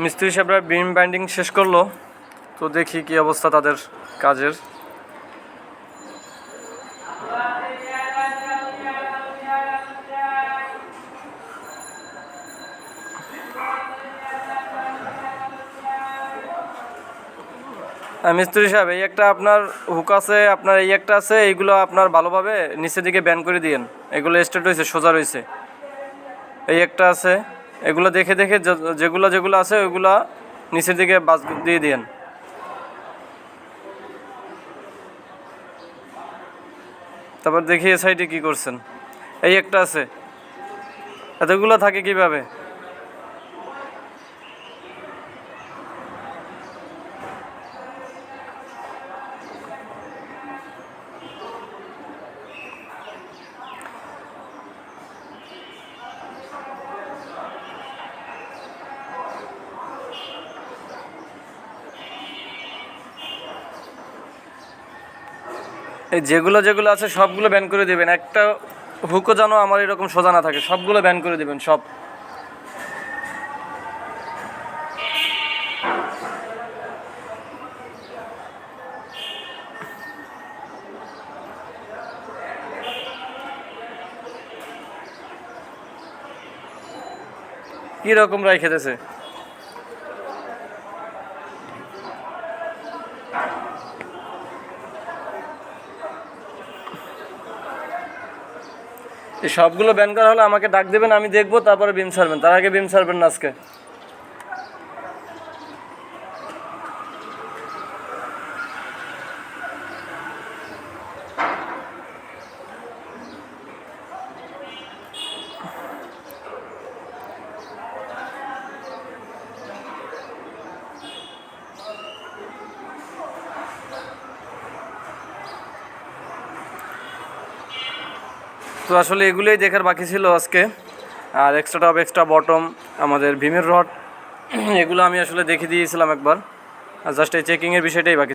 মিস্ত্রি সাহেবরা বিম বাইন্ডিং শেষ করল। তো দেখি কি অবস্থা তাদের কাজের। মিস্ত্রি সাহেব, এই একটা আপনার হুক আছে, আপনার এই একটা আছে, এইগুলো আপনার ভালোভাবে নিচের দিকে ব্যান করে দিয়েন। এগুলো স্ট্রেট হয়েছে সোজা রয়েছে এই একটা আছে। এগুলো দেখে দেখে যেগুলো যেগুলো আছে ওইগুলো নিচের দিকে বাস দিয়ে দিয়েন। তারপর দেখি এ সাইডে কী করছেন। এই একটা আছে। এতগুলো থাকে কীভাবে? যেগুলো যেগুলো আছে সবগুলো ব্যান করে দেবেন। একটা হুকও যেন আমার এরকম সোজা না থাকে, সবগুলো ব্যান করে দেবেন, সব। কি রকম রাই খেতেছে? সবগুলো ব্যান করা হলে আমাকে ডাক দেবেন, আমি দেখব, তারপরে বিম ছাড়বেন। তার আগে বিম ছাড়বেন না আজকে। তো আসলে এগুলোই দেখার বাকি ছিল আজকে। আর এক্সট্রা টপ এক্সট্রা বটম আমাদের ভীমের রড এগুলো আমি আসলে দেখে দিয়েছিলাম একবার। জাস্ট এই চেকিংয়ের বিষয়টাই বাকি